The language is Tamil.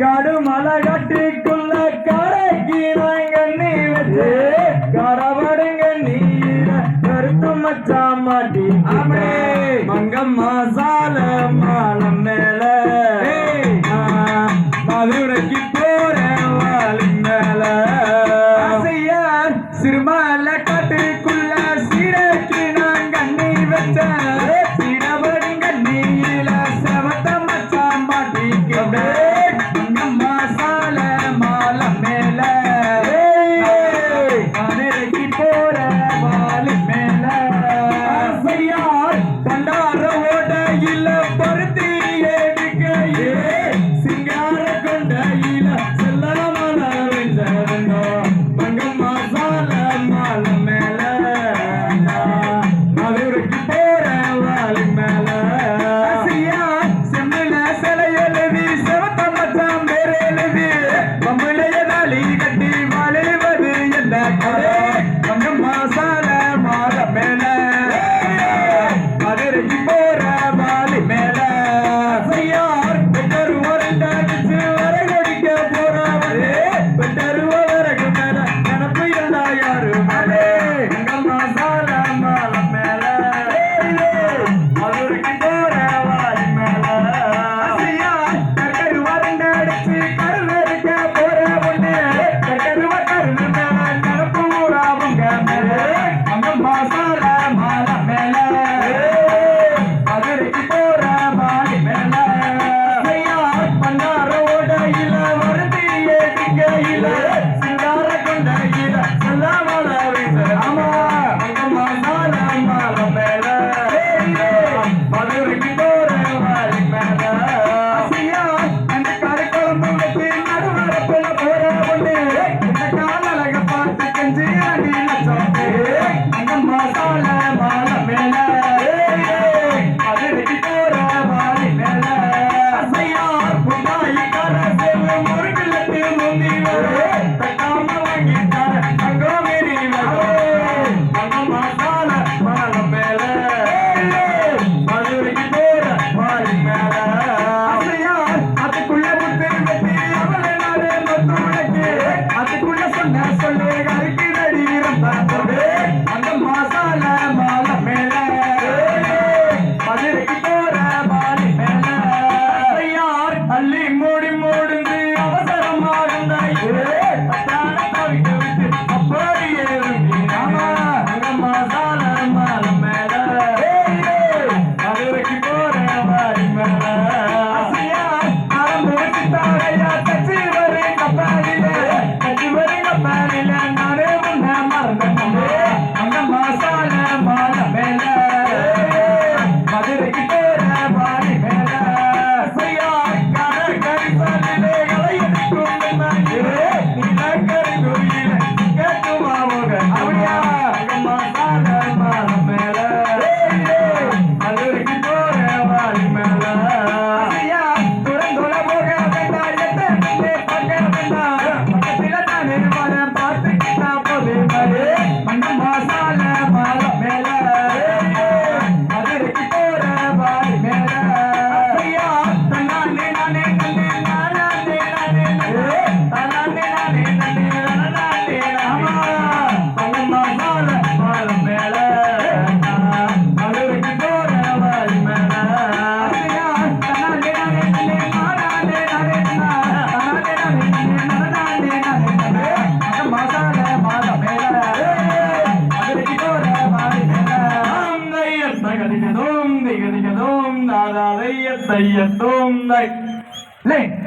கடுமலகட்டிக்குள்ள கரைக்கு நாங்கண்ணி வச்சு கடவுடுங்க நீர கருத்து மச்சா மாட்டி அப்பா say you're so nice.